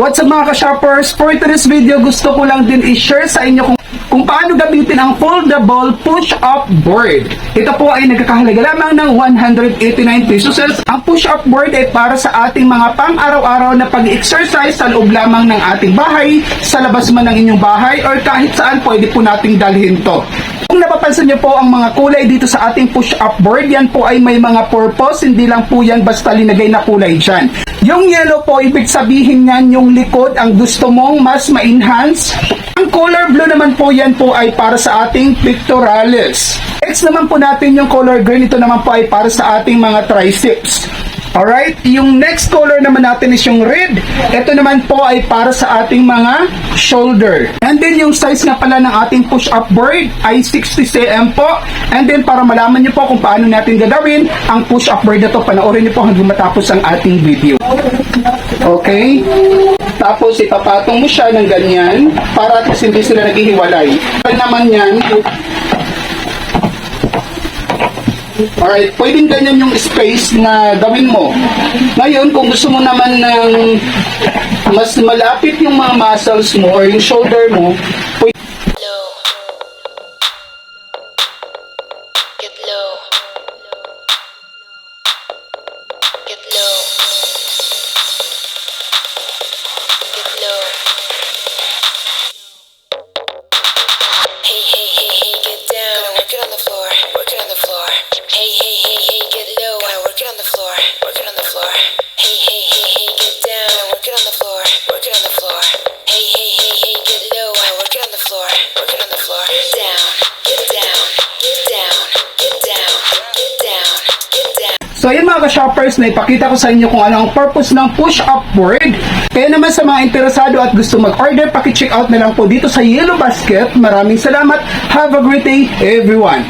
What's up mga ka-shoppers? For today's video, gusto ko lang din i-share sa inyo kung, kung paano gamitin ang foldable push-up board. Ito po ay nagkakahalaga lamang ng 189 pesos. Ang push-up board ay para sa ating mga pang-araw-araw na pag-exercise sa loob lamang ng ating bahay, sa labas man ng inyong bahay, or kahit saan pwede po nating dalhin to. Kung napapansin niyo po ang mga kulay dito sa ating push-up board, yan po ay may mga purpose, hindi lang po yan basta linagay na kulay dyan. Yung yellow po, ibig sabihin yan yung likod ang gusto mong mas ma-enhance. Ang color blue naman po yan po ay para sa ating pectoralis. Next naman po natin yung color green, ito naman po ay para sa ating mga triceps. Alright, yung next color naman natin is yung red. Ito naman po ay para sa ating mga shoulder. And then yung size nga pala ng ating push-up board ay 60 cm po. And then para malaman niyo po kung paano natin gagawin ang push-up board na to, panoorin niyo po hanggang matapos ang ating video. Okay? Tapos ipapatong mo siya ng ganyan para at hindi sila naghihiwalay. Ano naman yan, Alright, pwedeng ganyan yung space na gawin mo. Ngayon, kung gusto mo naman ng mas malapit yung mga muscles mo or yung shoulder mo, pwede So ayun mga ka-shoppers, na ipakita ko sa inyo kung ano ang purpose ng push-up board. Kaya naman sa mga interesado at gusto mag-order, paki-check out na lang po dito sa Yellow Basket. Maraming salamat. Have a great day everyone.